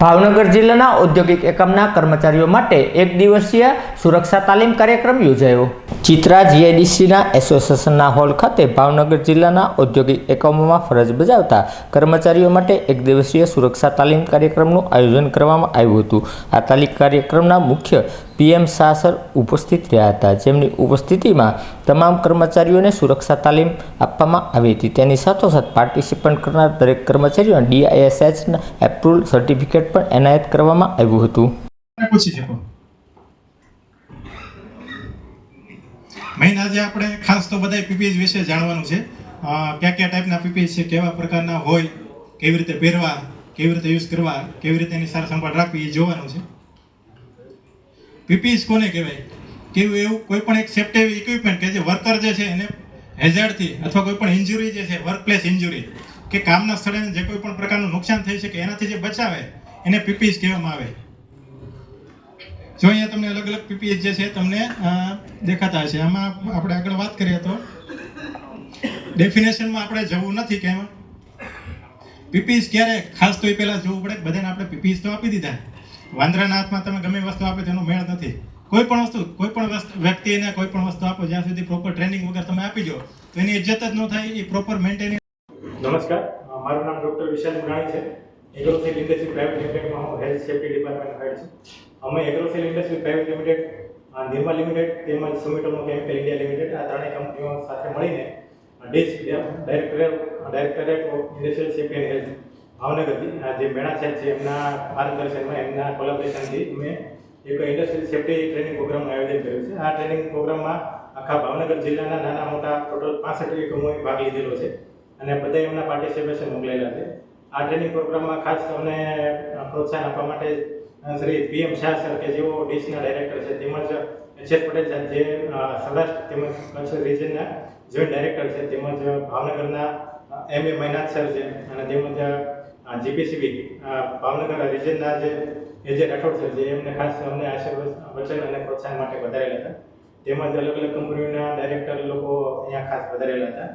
ભાવનગર જિલ્લાના ઔદ્યોગિક એકમના કર્મચારીઓ માટે એક દિવસીય સુરક્ષા તાલીમ કાર્યક્રમ યોજાયો. ચિત્રા જીઆઈડીસીના એસોસિએશનના હોલ ખાતે ભાવનગર જિલ્લાના ઔદ્યોગિક એકમોમાં ફરજ બજાવતા કર્મચારીઓ માટે એક દિવસીય સુરક્ષા તાલીમ કાર્યક્રમનું આયોજન કરવામાં આવ્યું હતું. આ તાલીમ કાર્યક્રમના મુખ્ય પીએમ સાસર ઉપસ્થિત રહ્યા હતા. જેમની ઉપસ્થિતિમાં તમામ કર્મચારીઓને સુરક્ષા તાલીમ આપવામાં આવી હતી. તેની સાથોસાથ પાર્ટિસિપન્ટ કરનાર દરેક કર્મચારીઓને ડીઆઈએસએચના એપ્રુવલ સર્ટિફિકેટ પણ એનાયત કરવામાં આવ્યું હતું. ને પૂછી શકો? મેઇન આજે આપણે ખાસ તો બધા પીપીએસ વિશે જાણવાનું છે. કયા કયા ટાઈપના પીપીએસ છે, કેવા પ્રકારના હોય, કેવી રીતે પહેરવા, કેવી રીતે યુઝ કરવા, કેવી રીતે એની સાર સંભાળ રાખવી એ જોવાનું છે. પીપીએસ કોને કહેવાય? કેવું એવું? કોઈ પણ એક સેફ્ટી ઇક્વિપમેન્ટ કે જે વર્કર જે છે એને હેઝાર્ડથી અથવા કોઈ પણ ઇન્જુરી જે છે વર્કપ્લેસ ઇન્જુરી કે કામના સ્થળે જે કોઈ પણ પ્રકારનું નુકસાન થઈ શકે એનાથી જે બચાવે, એને પીપીએસ કહેવામાં આવે. જો અહીંયા તમને અલગ અલગ પીપીએસ જે છે તમને દેખાતા હશે. આમાં આપણે આગળ વાત કરીએ તો ડેફિનેશનમાં આપણે જવું નથી કે એમાં પીપીએસ ક્યારે? ખાસ તો એ પહેલાં જોવું પડે બધાને આપણે પીપીએસ તો આપી દીધા. વાંદરાના હાથમાં તમે ગમે વસ્તુ આપે તેનો મેળ નથી. કોઈ પણ વસ્તુ, કોઈ પણ વ્યક્તિને કોઈ પણ વસ્તુ આપો, જ્યાં સુધી પ્રોપર ટ્રેનિંગ વગર તમે આપી દો, તો એની ઇજ્જત જ ન થાય, એ પ્રોપર મેન્ટેન નમસ્કાર. મારું નામ ડૉક્ટર વિશાલ મુરાણી છે. એગ્રોસેલ ઇન્ડસ્ટ્રી પ્રાઇવેટ લિમિટેડમાં હું હેલ્થ સેફ્ટી ડિપાર્ટમેન્ટ હેડ છું. અમે Agrocel industry private limited Nirma limited તેમજ સુમિટોમો કેમિકલ ઇન્ડિયા લિમિટેડ આ ત્રણેય કંપનીઓ સાથે મળીને disc directorate directorate of industrial safety and health ભાવનગરથી. જે મેળા છે, જે એમના માર્ગદર્શનમાં એમના કોલેબોરેશનથી અમે એક ઇન્ડસ્ટ્રીયલ સેફ્ટી ટ્રેનિંગ પ્રોગ્રામનું આયોજન કર્યું છે. આ ટ્રેનિંગ પ્રોગ્રામમાં આખા ભાવનગર જિલ્લાના નાના મોટા ટોટલ પાસઠ એકમોએ ભાગ લીધેલો છે અને બધા એમના પાર્ટિસિપેશન મોકલેલા છે. આ ટ્રેનિંગ પ્રોગ્રામમાં ખાસ અમને પ્રોત્સાહન આપવા માટે શ્રી પીએમ શાહ સર કે જેઓ ડીશના ડાયરેક્ટર છે, તેમજ એચ એસ પટેલ સાહેબ જે સૌરાષ્ટ્ર તેમજ કચ્છ રિજનના જોઈન્ટ ડાયરેક્ટર છે, તેમજ ભાવનગરના એમ એ મૈનાથ સર છે અને તેમજ જીપીસીબી ભાવનગર રિજનના જે એ જે રાઠોડ સર છે, એમને ખાસ અમને આશીર્વાદ, વચન અને પ્રોત્સાહન માટે વધારેલા હતા. તેમજ અલગ અલગ કંપનીઓના ડાયરેક્ટર લોકો અહીંયા ખાસ વધારેલા હતા.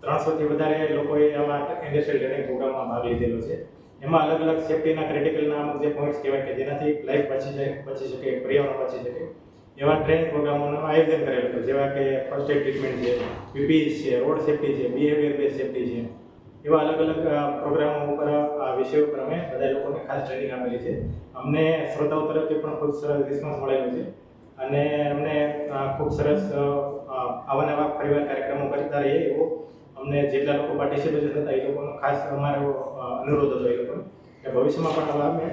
ત્રણસોથી વધારે લોકોએ આમાં ઇન્ડસ્ટ્રીયલ ટ્રેનિંગ પ્રોગ્રામમાં ભાગ લીધેલો છે. એમાં અલગ અલગ સેફ્ટીના ક્રિટિકલના અમુક જે પોઈન્ટ્સ કહેવાય કે જેનાથી લાઈફ બચી જાય, બચી શકે, પર્યાવરણ બચી શકે. એવા ટ્રેનિંગ પ્રોગ્રામોનું આયોજન કરેલું હતું. જેવા કે ફર્સ્ટ એડ ટ્રીટમેન્ટ છે પીપીઈ છે રોડ સેફ્ટી છે બિહેવિયર બેઝ સેફ્ટી છે. એવા અલગ અલગ પ્રોગ્રામો ઉપર આ વિષયો ઉપર અમે બધા લોકોને ખાસ ટ્રેનિંગ આપેલી છે. અમને શ્રોતાઓ તરફથી પણ ખૂબ સરસ રિસ્પોન્સ મળેલો છે. અને અમને ખૂબ સરસ આવા નવા ફરીવાર કાર્યક્રમો કરતા રહીએ એવો અમને જેટલા લોકો પાર્ટિસિપેટ હતા એ લોકોનો ખાસ અમારો અનુરોધ હતો એ લોકોનો. ભવિષ્યમાં પણ અમે